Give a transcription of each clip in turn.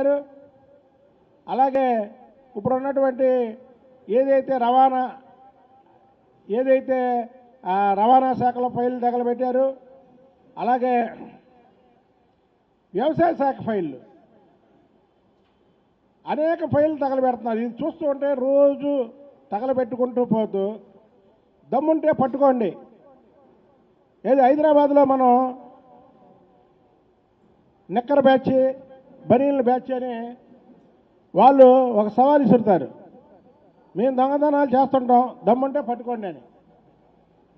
తగలబెట్టారు అలాగే ఇప్పుడు ఉన్నటువంటి ఏదైతే రవాణా ఏదైతే రవాణా శాఖలో ఫైల్ తగలబెట్టారు అలాగే వ్యవసాయ శాఖ ఫైళ్ళు. అనేక ఫైళ్ళు తగలబెడుతున్నారు. ఇది చూస్తుంటే రోజు తగలబెట్టుకుంటూ పోతూ దమ్ముంటే పట్టుకోండి. ఏది హైదరాబాద్లో మనం నిక్కర బ్యాచ్ బనీళ్ళ బ్యాచ్ అని వాళ్ళు ఒక సవాల్ ఇసురుతారు మేము దొంగతనాలు చేస్తుంటాం దమ్ముంటే పట్టుకోండి అని.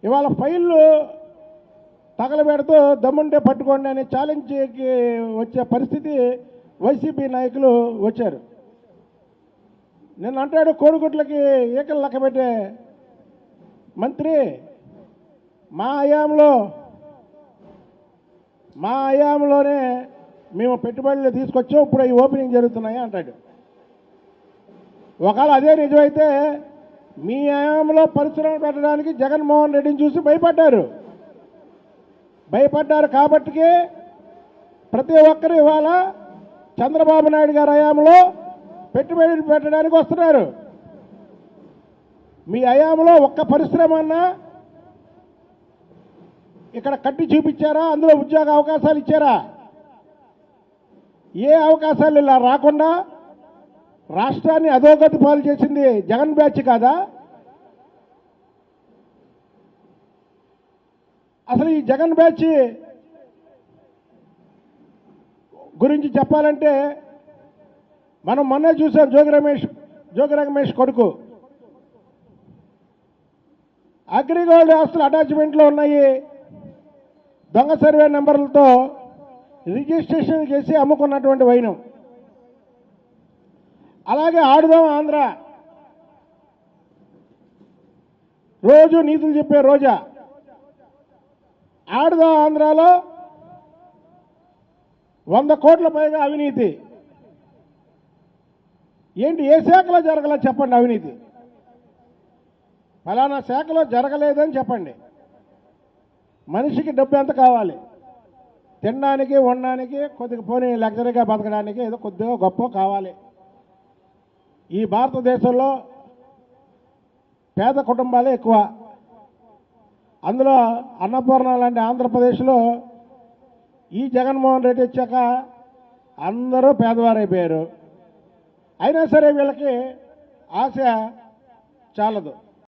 ఇవాళ ఫైళ్ళు తగలబెడుతూ దమ్ముంటే పట్టుకోండి అని ఛాలెంజ్కి వచ్చే పరిస్థితి వైసీపీ నాయకులు వచ్చారు. నిన్న అంటాడు కోడిగుట్లకి ఈకలు లెక్క పెట్టే మంత్రి మా హయాంలో మా హయాంలోనే మేము పెట్టుబడులు తీసుకొచ్చాం ఇప్పుడు ఈ ఓపెనింగ్ జరుగుతున్నాయి అంటాడు. ఒకవేళ అదే నిజమైతే మీ హయాంలో పరిశ్రమలు పెట్టడానికి జగన్మోహన్ రెడ్డిని చూసి భయపడ్డారు. భయపడ్డారు కాబట్టి ప్రతి ఒక్కరు ఇవాళ చంద్రబాబు నాయుడు గారి హయాంలో పెట్టుబడులు పెట్టడానికి వస్తున్నారు. మీ హయాంలో ఒక్క పరిశ్రమ అన్నా ఇక్కడ కట్టి చూపించారా? అందులో ఉద్యోగ అవకాశాలు ఇచ్చారా? ఏ అవకాశాలు ఇలా రాకుండా రాష్ట్రాన్ని అధోగతి పాలు చేసింది జగన్ బ్యాచ్ కాదా? అసలు ఈ జగన్ బ్యాచ్ గురించి చెప్పాలంటే మనం మొన్నే చూసాం జోగి రమేష్ జోగి రమేష్ కొడుకు. అగ్రిగోల్డ్ ఆస్తులు అటాచ్మెంట్లో ఉన్నాయి. దొంగ సర్వే నెంబర్లతో రిజిస్ట్రేషన్ చేసి అమ్ముకున్నటువంటి వైనం. అలాగే ఆడుదాం ఆంధ్ర. రోజు నీతులు చెప్పే రోజా. ఆడుదాం ఆంధ్రాలో వంద కోట్ల పైగా అవినీతి. ఏంటి ఏ శాఖలో జరగలేదు చెప్పండి అవినీతి? ఫలానా శాఖలో జరగలేదని చెప్పండి. మనిషికి డబ్బు ఎంత కావాలి? తినడానికి ఉండడానికి కొద్దిగా పోనీ లగ్జరీగా బతకడానికి ఏదో కొద్దిగా గొప్ప కావాలి. ఈ భారతదేశంలో పేద కుటుంబాలే ఎక్కువ. అందులో అన్నపూర్ణ లాంటి ఆంధ్రప్రదేశ్లో ఈ జగన్మోహన్ రెడ్డి వచ్చాక అందరూ పేదవారైపోయారు. అయినా సరే వీళ్ళకి ఆశ చాలదు.